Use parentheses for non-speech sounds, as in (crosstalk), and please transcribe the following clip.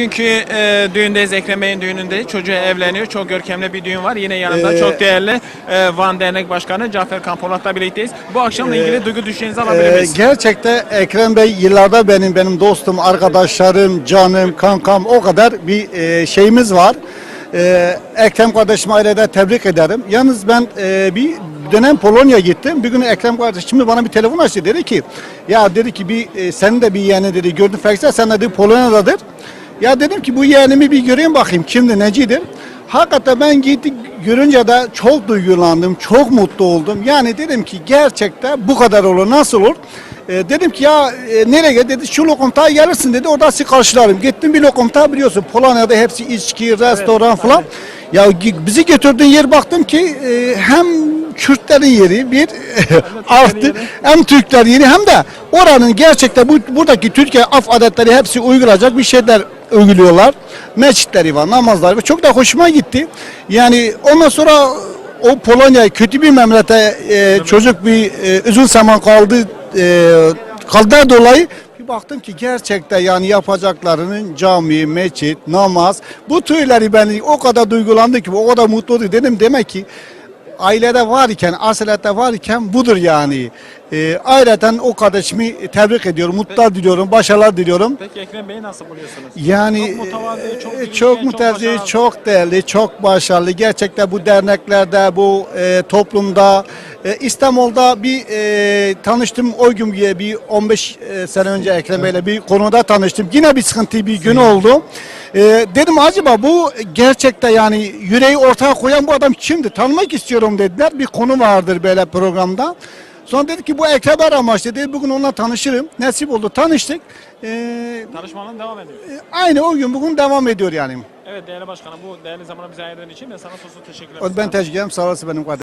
Bugünkü e, düğündeyiz, Ekrem Bey'in düğünündeyiz. Çocuğu evleniyor. Çok görkemli bir düğün var. Yine yanında Ee, çok değerli e, Van Dernek Başkanı Cafer Kampolat'la birlikteyiz. Bu akşamla ilgili duygu düşüncenizi alabilir Ee, miyiz? gerçekten Ekrem Bey yıllarda benim benim dostum, arkadaşlarım, canım, kankam o kadar bir e, şeyimiz var. Ee, Ekrem kardeşimi ailede tebrik ederim. Yalnız ben e, bir dönem Polonya gittim. Bir gün Ekrem kardeşim bana bir telefon açtı. Dedi ki ya dedi ki bir e, senin de bir yeğeni dedi gördüm Faksel sen de dedi Polonya'dadır. Ya dedim ki bu yeğenimi bir göreyim bakayım kimdi necidir. Hakikaten ben gittik görünce de çok duygulandım, çok mutlu oldum. Yani dedim ki gerçekten bu kadar olur, nasıl olur? Ee, dedim ki ya e, nereye dedi şu lokumtaya gelirsin dedi orada sizi karşılarım. Gittim bir lokumta biliyorsun Polonya'da hepsi içki, restoran falan. Ya gi- bizi götürdüğün yer baktım ki e, hem Kürtlerin yeri bir (laughs) (laughs) yeri. hem Türkler yeri hem de oranın gerçekten bu buradaki Türkiye af adetleri hepsi uygulayacak bir şeyler uyguluyorlar. Mescitleri var, namazları var. Çok da hoşuma gitti. Yani ondan sonra o Polonya kötü bir memlekete e, çocuk bir e, uzun zaman kaldı e, kaldığı dolayı bir baktım ki gerçekten yani yapacaklarının cami, mescit, namaz bu tüyleri beni o kadar duygulandı ki o kadar mutlu oldu dedim demek ki ailede var iken, asilette var iken budur yani. E, ayrıca o kardeşimi tebrik ediyorum, mutluluklar diliyorum, başarılar diliyorum. Peki Ekrem Bey'i nasıl buluyorsunuz? Yani Çok mütevazi, çok e, bilgili, çok çok çok değerli, çok başarılı. Gerçekten bu derneklerde, bu e, toplumda, e, İstanbul'da bir e, tanıştım. O gün bir, bir 15 e, sene önce Ekrem Bey'le bir konuda tanıştım. Yine bir sıkıntı bir gün oldu. E, dedim acaba bu gerçekten yani yüreği ortaya koyan bu adam kimdi? Tanımak istiyorum dediler. Bir konu vardır böyle programda. Sonra dedi ki bu Ekrem amaç dedi. Bugün onunla tanışırım. Nasip oldu. Tanıştık. E, Tanışmanın devam ediyor. Aynı o gün bugün devam ediyor yani. Evet değerli başkanım bu değerli zamanı bize ayırdığın için de sana sonsuz teşekkür ederim. Ben teşekkür ederim. Sağ olasın benim kardeşim.